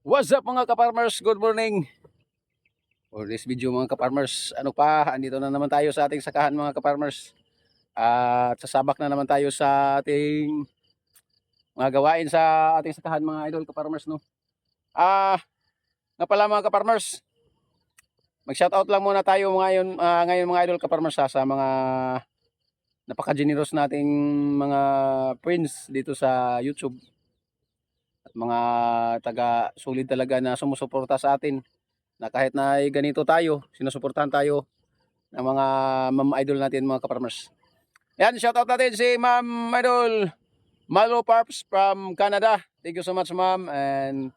What's up mga kaparmers? Good morning! For this video mga kaparmers, ano pa, andito na naman tayo sa ating sakahan mga kaparmers. At sasabak na naman tayo sa ating mga gawain sa ating sakahan mga idol kaparmers no. Ah, nga pala mga kaparmers, mag-shoutout lang muna tayo ngayon, ah, ngayon mga idol kaparmers ha, sa mga napaka-generous nating mga friends dito sa YouTube mga taga solid talaga na sumusuporta sa atin na kahit na ay ganito tayo, sinusuportahan tayo ng mga ma'am idol natin mga kaparmers. Yan, shoutout natin si Ma'am Idol Malo Parps from Canada. Thank you so much ma'am and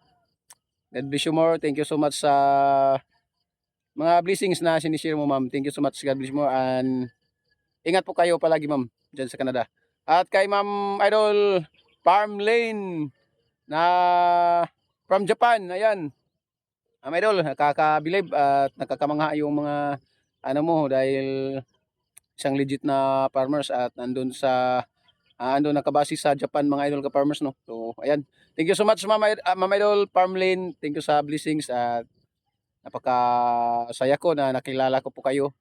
God bless you more. Thank you so much sa mga blessings na sinishare mo ma'am. Thank you so much. God bless more and ingat po kayo palagi ma'am dyan sa Canada. At kay Ma'am Idol Farm Lane na from Japan. Ayan. Ma'am Idol, nakakabilib at nakakamangha yung mga ano mo dahil isang legit na farmers at nandun sa uh, andun nakabase sa Japan mga idol ka farmers no. So ayan. Thank you so much Ma'am Id- ah, Ma'am Idol Farm Lane. Thank you sa blessings at napaka saya ko na nakilala ko po kayo.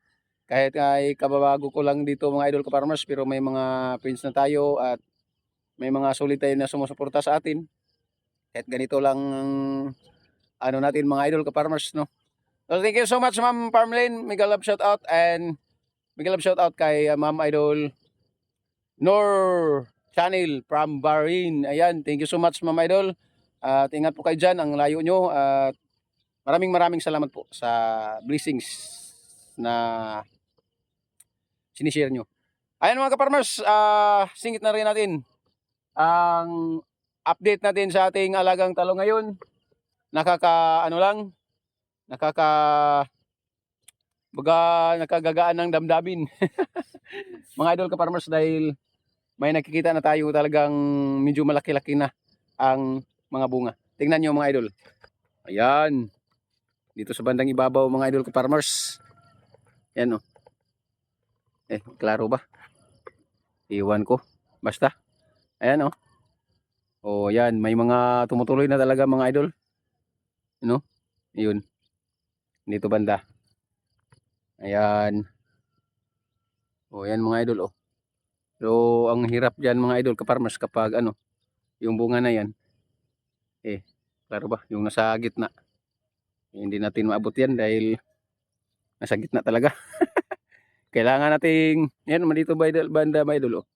Kahit ay kababago ko lang dito mga idol ka farmers pero may mga friends na tayo at may mga solid tayo na sumusuporta sa atin kahit ganito lang ang ano natin mga idol ka farmers no. So thank you so much Ma'am Farmlane, mega love shout out and mega love shout out kay uh, Ma'am Idol Nor Channel from Bahrain. Ayan, thank you so much Ma'am Idol. At ingat po kayo diyan ang layo nyo at maraming maraming salamat po sa blessings na sinishare nyo. Ayan mga ka-farmers, ah, singit na rin natin ang update natin sa ating alagang talong ngayon. Nakaka ano lang, nakaka baga nakagagaan ng damdamin. Mga idol ka farmers dahil may nakikita na tayo talagang medyo malaki-laki na ang mga bunga. Tingnan niyo mga idol. Ayan. Dito sa bandang ibabaw mga idol ka farmers. Yan oh. Eh, klaro ba? Iwan ko. Basta. Ayan oh. Oh, yan, may mga tumutuloy na talaga mga idol. Ano? Yun. Dito banda. Ayan. Oh, yan mga idol oh. So, ang hirap diyan mga idol kaparmers kapag ano, yung bunga na yan. Eh, klaro ba? Yung nasa gitna. Eh, hindi natin maabot yan dahil nasa gitna talaga. Kailangan nating, yan, dito ba idol, banda ba idol oh.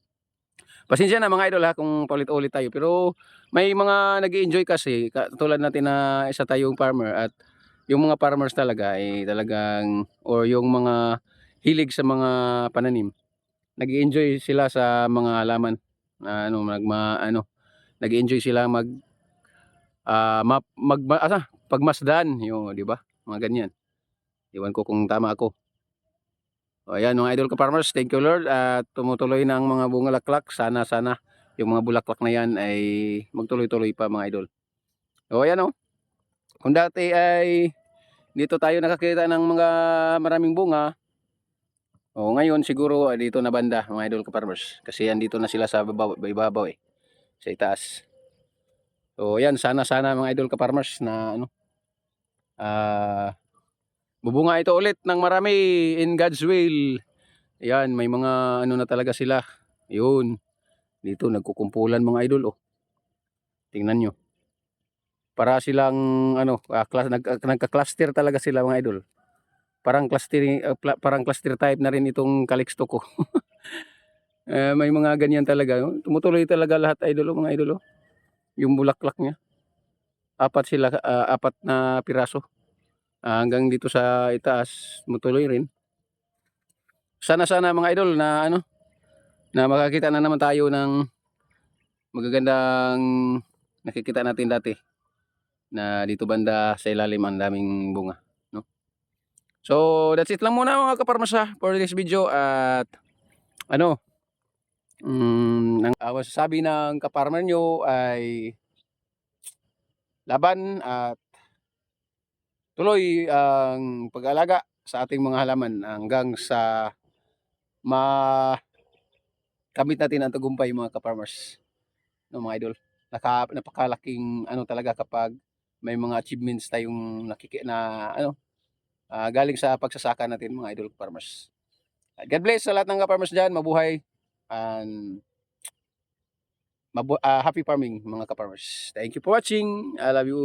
Pasensya na mga idol ha kung paulit-ulit tayo. Pero may mga nag enjoy kasi katulad natin na isa tayong farmer at yung mga farmers talaga ay talagang or yung mga hilig sa mga pananim nag enjoy sila sa mga halaman na ano nagma ano nag enjoy sila mag ah map mag asa pagmasdan yung di ba? Mga ganyan. Iwan ko kung tama ako o ayan mga idol ka farmers, thank you Lord at tumutuloy na ang mga bungalaklak. Sana sana yung mga bulaklak na yan ay magtuloy-tuloy pa mga idol. O ayan o. Kung dati ay dito tayo nakakita ng mga maraming bunga. O ngayon siguro ay dito na banda mga idol ka farmers. Kasi andito na sila sa babaw, ibabaw eh. Sa itaas. So ayan sana sana mga idol ka farmers na ano. Ah Bubunga ito ulit ng marami in God's will. Yan, may mga ano na talaga sila. Yun. Dito nagkukumpulan mga idol oh. Tingnan nyo. Para silang ano, ah, class, nag, nagka-cluster talaga sila mga idol. Parang cluster uh, parang cluster type na rin itong Calixto ko. Eh, may mga ganyan talaga. oh. Tumutuloy talaga lahat idol oh, mga idol oh. Yung bulaklak niya. Apat sila, ah, apat na piraso. Ah, hanggang dito sa itaas mutuloy rin. Sana sana mga idol na ano na makakita na naman tayo ng magagandang nakikita natin dati na dito banda sa ilalim ang daming bunga no? So that's it lang muna mga kaparmasa for this video at ano mm, ang awas sabi ng kaparmer nyo ay laban at tuloy ang pag-alaga sa ating mga halaman hanggang sa ma kamit natin ang tagumpay mga ka-farmers. No, mga idol. Naka, napakalaking ano talaga kapag may mga achievements tayong nakiki na ano ah, galing sa pagsasaka natin mga idol farmers. God bless sa lahat ng farmers diyan, mabuhay and mabu- ah, happy farming mga ka-farmers. Thank you for watching. I love you.